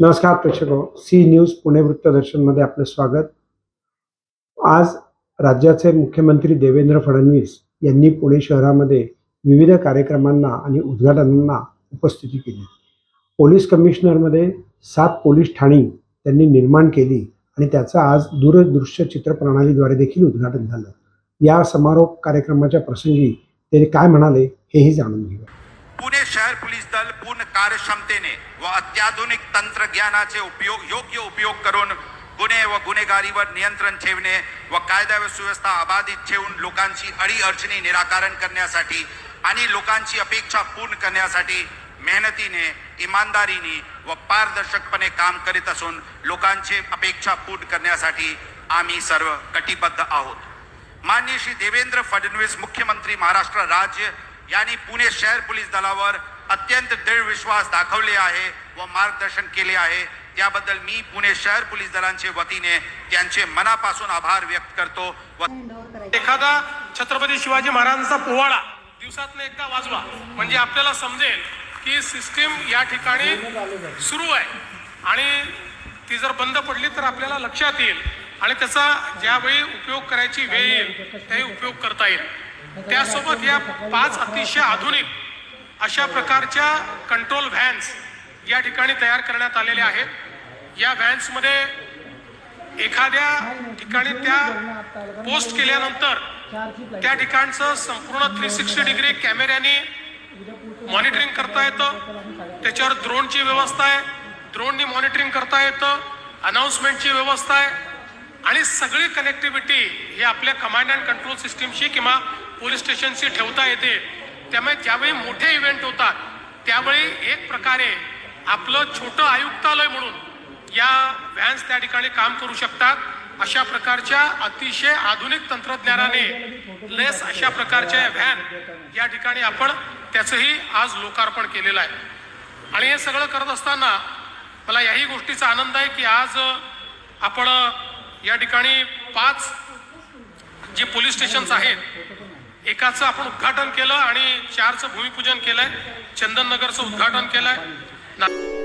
नमस्कार प्रेक्षक C news Pune वृत्तदर्शनमध्ये आपलं स्वागत. आज राज्याचे मुख्यमंत्री देवेंद्र फडणवीस यांनी पुणे शहरामध्ये विविध कार्यक्रमांना आणि उद्घाटनांना उपस्थिती केली. पोलीस कमिशनरमध्ये सात पोलीस ठाणी त्यांनी निर्माण केली आणि त्याचं आज दूरदृश्य चित्रप्रणालीद्वारे देखील उद्घाटन झालं. या समारोप कार्यक्रमाच्या प्रसंगी ते काय म्हणाले हेही जाणून घेऊया. शहर पोलीस दल पूर्ण कार्यक्षमतेने व अत्याधुनिक तंत्रज्ञानाचे उपयोग योग्य उपयोग करून गुन्हे व गुन्हेगारीवर नियंत्रण ठेवणे व कायदा व सुव्यवस्था अबाधित ठेवून लोकांची अडीअडचणी निराकरण करण्यासाठी आणि लोकांची अपेक्षा पूर्ण करण्यासाठी मेहनतीने इमानदारीने व पारदर्शकपणे काम करीत असून लोकांची अपेक्षा पूर्ण करण्यासाठी आम्ही सर्व कटिबद्ध आहोत. माननीय श्री देवेंद्र फडणवीस मुख्यमंत्री महाराष्ट्र राज्य यांनी पुणे शहर पोलीस दलावर अत्यंत दृढ विश्वास दाखवले आहे व मार्गदर्शन केले आहे. त्याबद्दल मी पुणे शहर पोलीस दलांचे वतीने त्यांचे मनापासून आभार व्यक्त करतो व एखादा छत्रपती शिवाजी महाराजांचा पोवाडा दिवसातनं एकदा वाजवा म्हणजे आपल्याला समजेल की सिस्टीम या ठिकाणी सुरू आहे. आणि ती जर बंद पडली तर आपल्याला लक्षात येईल आणि त्याचा ज्यावेळी उपयोग करायची वेळ येईल त्याही उपयोग करता येईल. त्यासोबत या पाच अतिशय आधुनिक अशा प्रकारच्या कंट्रोल व्हॅन्स या ठिकाणी तयार करण्यात आलेल्या आहेत. या व्हॅन्समध्ये एखाद्या ठिकाणी त्या पोस्ट केल्यानंतर त्या ठिकाणचं संपूर्ण थ्री सिक्स्टी डिग्री कॅमेऱ्याने मॉनिटरिंग करता येतं. त्याच्यावर ड्रोनची व्यवस्था आहे. ड्रोननी मॉनिटरिंग करता येतं. अनाऊन्समेंटची व्यवस्था आहे. आणि सगळी कनेक्टिव्हिटी ही आपल्या कमांड अँड कंट्रोल सिस्टीमशी किंवा पोलीस स्टेशनशी ठेवता येते. त्यामुळे ज्यावेळी मोठे इव्हेंट होतात त्यावेळी एक प्रकारे आपलं छोटं आयुक्तालय म्हणून या व्हॅन्स त्या ठिकाणी काम करू शकतात. अशा प्रकारच्या अतिशय आधुनिक तंत्रज्ञानाने लेस अशा प्रकारच्या व्हॅन या ठिकाणी आपण त्याचंही आज लोकार्पण केलेलं आहे. आणि हे सगळं करत असताना मला याही गोष्टीचा आनंद आहे की आज आपण या ठिकाणी पाच जे पोलीस स्टेशन्स आहेत एकाचं आपण उद्घाटन केलं आणि चारचं भूमिपूजन केलंय. चंदननगरचं उद्घाटन केलंय. ना-